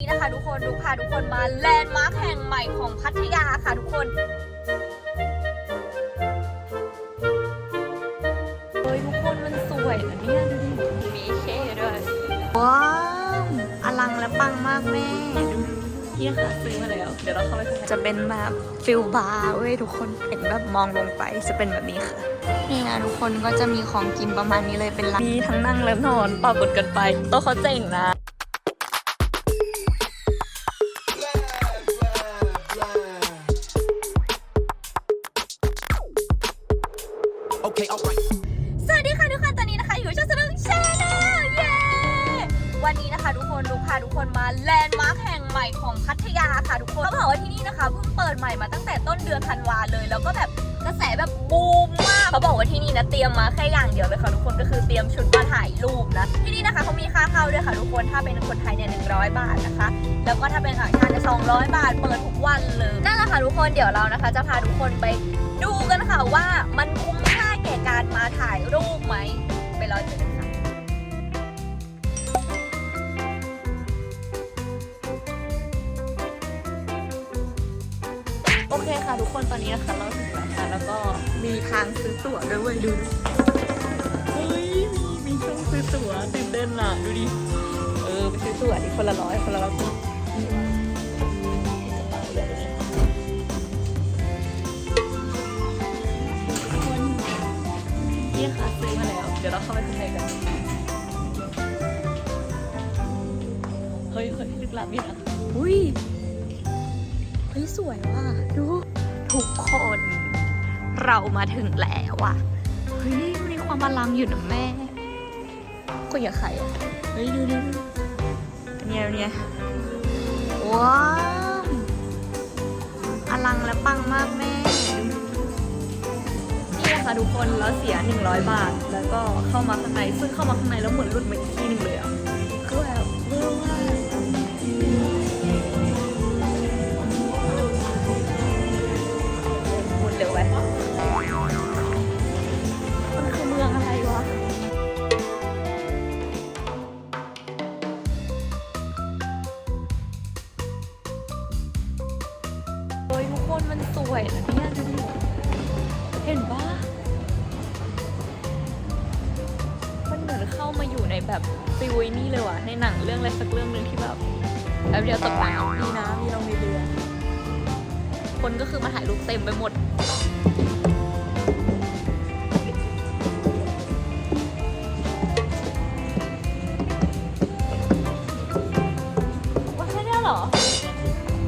นี่นะคะทุกคนดูพาทุกคนมาแลนด์มาร์คแห่งใหม่ของพัทยาค่ะทุกคนเฮ้ยทุกคนมันสวยนะเนี่ยดูดิมีเคด้วย ว้าว อลังและปังมากแม่ดูนี่ค่ะซื้อมาแล้ว เดี๋ยวเราเข้าไปจะเป็นแบบฟิลบาร์เว้ยทุกคนเห็นแบบมองลงไปจะเป็นแบบนี้ค่ะ นี่นะทุกคนก็จะมีของกินประมาณนี้เลยเป็นร้านมีทั้งนั่งและนอนปรับบทกันไปโต๊ะเขาเจ๋งนะ พาทุกคนมาแลนด์มาร์คแห่งใหม่ของพัทยาค่ะทุกคนเขาบอกว่าที่นี่นะคะเพิ่งเปิดใหม่มาตั้งแต่ต้นเดือนธันวาเลย แล้วก็แบบกระแสแบบบูมมากเขาบอกว่าที่นี่นะเตรียมมาแค่อย่างเดียวเลยค่ะทุกคนก็คือเตรียมชุดมาถ่ายรูปนะที่นี่นะคะเขามีค่าเข้าด้วยค่ะทุกคนถ้าเป็นคนไทยเนี่ยหนึ่งบาทนะคะ แล้วก็ถ้าเป็นต่างชาติเนี่ย200บาทเปิดทุกวันเลยนั่นแหละค่ะทุกคนเดี๋ยวเรานะคะ จะพาทุกคนไปดูกันค่ะว่ามันคุ้มค่าแก่การมาถ่ายรูปไหมไปรอเจอ เคค่ะทุกคนตอนนี้นะคะเราถึงแล้วค่ะแล้วก็มีทางซื้อตั๋วด้วยเวยดูเฮ้ยมีมีช่องซื้อตั๋วตื่นเต้นอะดูดิเออไปซื้อตั๋วดิคนละร้อยคนละร้อยทุกคนนี่ค่ะซื้อมาแล้ว เดี๋ยวเราเข้าไปข้างในกัน เฮ้ยเฮ้ยลึกลับนี่นะอุ้ย ฮ้ยสวยว่ะดู ทุกคนเรามาถึงแล้วอะ เฮ้ยมีความอลังอยู่นะแม่คุยกับใครอะ เฮ้ยดูดูดูเนี่ยเนี่ยว้าวอลังและปังมากแม่ดูนี่นะคะทุกคนแล้วเสีย 100 บาท แล้วก็เข้ามาข้างใน ซึ่งเข้ามาข้างในแล้วเหมือนหลุดมาอีกที่หนึงเลยอะ วยนะเนี่ยดูดิเห็นปะมันเหมือนเข้ามาอยู่ในแบบฟิวนี่เลยว่ะ ในหนังเรื่องอะไรสักเรื่องหนึ่งที่แบบแบบเดียวตกน้ำมีน้ำมีลงมีเรือ คนก็คือมาถ่ายรูปเต็มไปหมดว่าแค่เนี้ยเหรอ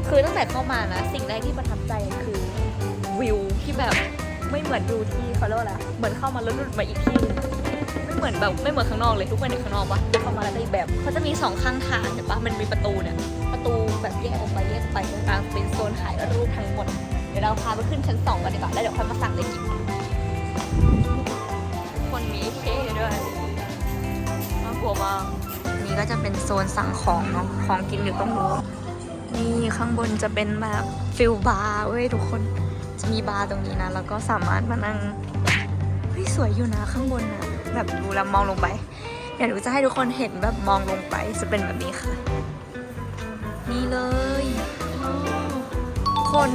คือตั้งแต่เข้ามานะ สิ่งแรกที่ประทับใจคือ วิวที่แบบไม่เหมือนดูที่เขาเรียกว่าอะไรเหมือนเข้ามาแล้วหลุดมาอีกที่หนึงไม่เหมือนแบบไม่เหมือนข้างนอกเลยทุกคนในข้างนอกปะแล้วเข้ามาแล้วได้อีกแบบเขาจะมีสองข้างทางเห็นปะมันมีประตูเนี่ยประตูแบบแยกออกไปแยกออกไปตรงกลางเป็นโซนถ่ายรูปทั้งหมดเดี๋ยวเราพาไปขึ้นชั้นสองกันดีกว่าแล้วเดี๋ยวค่อยมาสั่งเลยกินคนมีเคด้วยน่ากลัวมากนี่ก็จะเป็นโซนสั่งของเนาะของกินอยู่ตรงนู้นนี่ข้างบนจะเป็นแบบฟิลบาร์เว้ยทุกคน จะมีบาร์ตรงนี้นะ แล้วก็สามารถมานั่งเฮ้ยสวยอยู่นะข้างบนนะแบบดูแล้วมองลงไปเดี๋ยวหนูจะให้ทุกคนเห็นแบบมองลงไปจะเป็นแบบนี้ค่ะ นี่เลยคน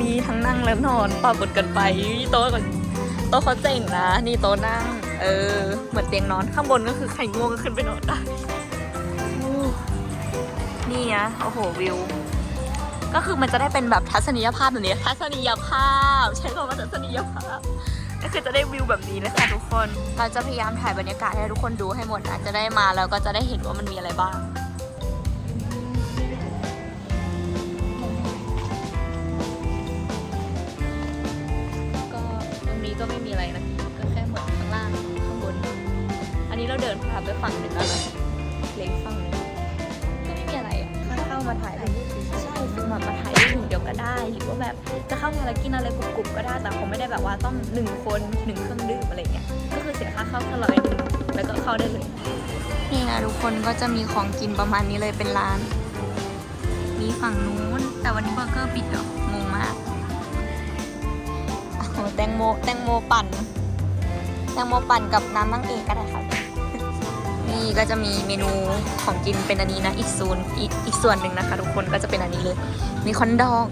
มีทั้งนั่งและนอนปรับบทกันไปโต๊ะก่อนโต๊ะเขาเจ๋งนะ นี่โต๊ะนั่ง เออ เหมือนเตียงนอนข้างบนก็คือใครง่วงก็ขึ้นไปนอนได้โอ้นี่นะโอ้โหวิว ก็คือมันจะได้เป็นแบบทัศนียภาพแบบนี้ ทัศนียภาพ ใช้คำว่าทัศนียภาพก็คือจะได้วิวแบบนี้นะคะทุกคน เราจะพยายามถ่ายบรรยากาศให้ทุกคนดูให้หมดนะจะได้มาแล้วก็จะได้เห็นว่ามันมีอะไรบ้างก็ตรงนี้ก็ไม่มีอะไรนะก็แค่เหมือนข้างล่างข้างบน อันนี้เราเดินผ่านไปฝั่งหนึ่งแล้วนะเล็งฝั่งหนึงก็ไม่มีอะไรอะค่าเข้ามาถ่ายรูปใช่คือ มามาถ่ายรูปหนึ่งเดียวก็ได้ หรือว่าแบบจะเข้ามาแล้วกินอะไรกรุบๆก็ได้แต่เขาไม่ได้แบบว่าต้องหนึ่งคนหนึ่งเครื่องดื่มอะไรเงี้ยก็คือเสียค่าเข้าแค่ร้อยหนึ่งแล้วก็เข้าได้เลยนี่นะทุกคนก็จะมีของกินประมาณนี้เลยเป็นร้าน มีฝั่งนู้น แต่วันนี้เบอร์เกอร์ปิดเหรองงมากอ้าวแตงโมแตงโมปั่นแตงโมปั่นกับน้ำนั่งเอกก็ได้ค่ะ นี่ก็จะมีเมนูของกินเป็นอันนี้นะ อีกส่วนอีกอีกส่วนหนึ่งนะคะ ทุกคนก็จะเป็นอันนี้เลย มีคอนดอก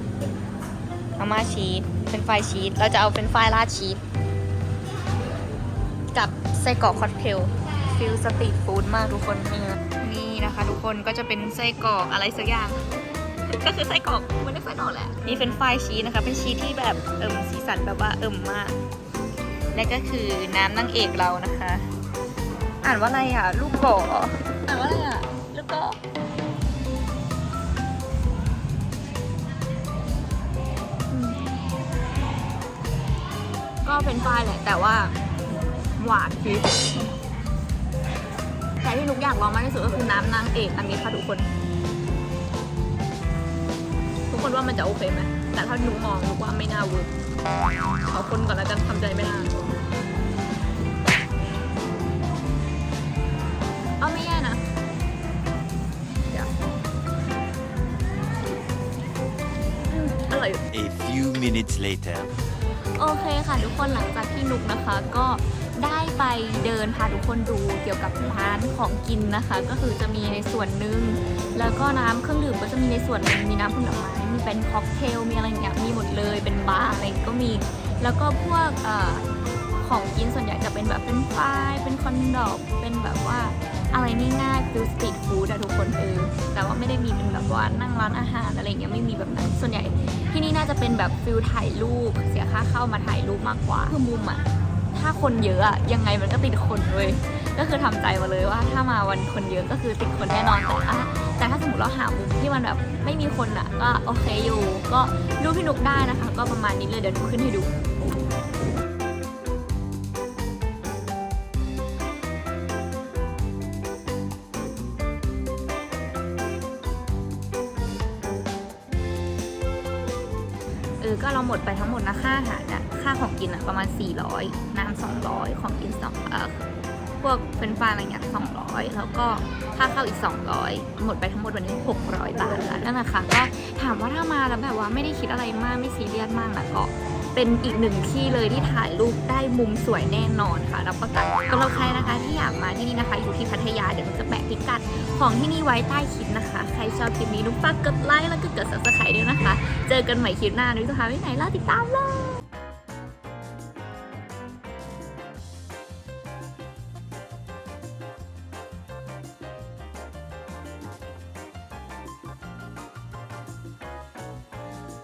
มาม่าชีสเป็นไฟชีสเราจะเอาเป็นไฟราดชีสกับไส้กรอกคอตเทลฟิลสตรีทฟู้ดมากทุกคนนี่นะนี่นะคะ ทุกคนก็จะเป็นไส้กรอกอะไรสักอย่าง ก็คือไส้กรอกมันไม่ไส้กรอกแหละนี่เป็นไฟชีสนะคะ เป็นชีสที่แบบเอิ่มสีสันแบบว่าเอิ่มมาก และก็คือน้ำนางเอกเรานะคะ อ่านว่าอะไรอะ ลูกโกออ่านว่าอะไรอะ ลูกโกอก็เป็นไฟรายแหละ แต่ว่าหวานชีสแต่ที่นุกอยากลองมากที่สุดก็คือน้ำนางเอกอันนี้ค่ะทุกคน ทุกคนว่ามันจะโอเคไหมแต่ถ้านุกมองนุกว่าไม่น่าเวิร์กขอคนก่อนแล้วกันทำใจไม่ได้ minutes later. โอเคค่ะทุกคนหลังจากที่นุกนะคะก็ได้ไปเดินพาทุกคนดูเกี่ยวกับร้านของกินนะคะ ก็คือจะมีในส่วนหนึ่งแล้วก็น้ำเครื่องดื่มก็จะมีในส่วนหนึ่งมีน้ำผลไม้มีเป็นค็อกเทลมีอะไรอย่างเงี้ยมีหมดเลยเป็นบาร์อะไรก็มี แล้วก็พวกเอ่อของกินส่วนใหญ่จะเป็นแบบเป็นฟรายเป็นคอนดอกเป็นแบบว่า อะไรง่ายๆฟิลสตรีทฟู้ดอะทุกคนเออแต่ว่าไม่ได้มีเป็นแบบว่านั่งร้านอาหารอะไรเงี้ยไม่มีแบบนั้น ส่วนใหญ่ที่นี่น่าจะเป็นแบบฟิลถ่ายรูป เสียค่าเข้ามาถ่ายรูปมากกว่าคือมุมอะถ้าคนเยอะอะยังไงมันก็ติดคนเว้ยก็คือทำใจมาเลยว่าถ้ามาวันคนเยอะก็คือติดคนแน่นอนแต่อะแต่ถ้าสมมติเราหามุมที่มันแบบไม่มีคนอะก็โอเคอยู่ ก็ดูปพี่นุกได้นะคะ ก็ประมาณนี้เลยเดี๋ยวนุกขึ้นให้ดู ดไปทั้งหมดนะค่าอาหารอะค่าของกินอะประมาณ 400 น้ำ200 ของกินสองเอ่อพวกเฟรนฟรายอะไรเงี้ย200 แล้วก็ค่าเข้าอีก 200 หมดไปทั้งหมดวันนี้ 600 บาทแล้วนั่นแหละค่ะก็ถามว่าถ้ามาแล้วแบบว่าไม่ได้คิดอะไรมากไม่ซีเรียสมากนะก็ เป็นอีกหนึ่งที่เลยที่ถ่ายรูปได้มุมสวยแน่นอนค่ะรับประกันสำหรับใครนะคะที่อยากมาที่นี่นะคะ อยู่ที่พัทยาเดี๋ยวจะแปะพิกัดของที่นี่ไว้ใต้คลิปนะคะ ใครชอบคลิปนี้นุ๊กฝากกดไลค์แล้วก็กด subscribe ด้วยนะคะ เจอกันใหม่คลิปหน้านุ้ยจะพาไปไหนล่าติดตามเลย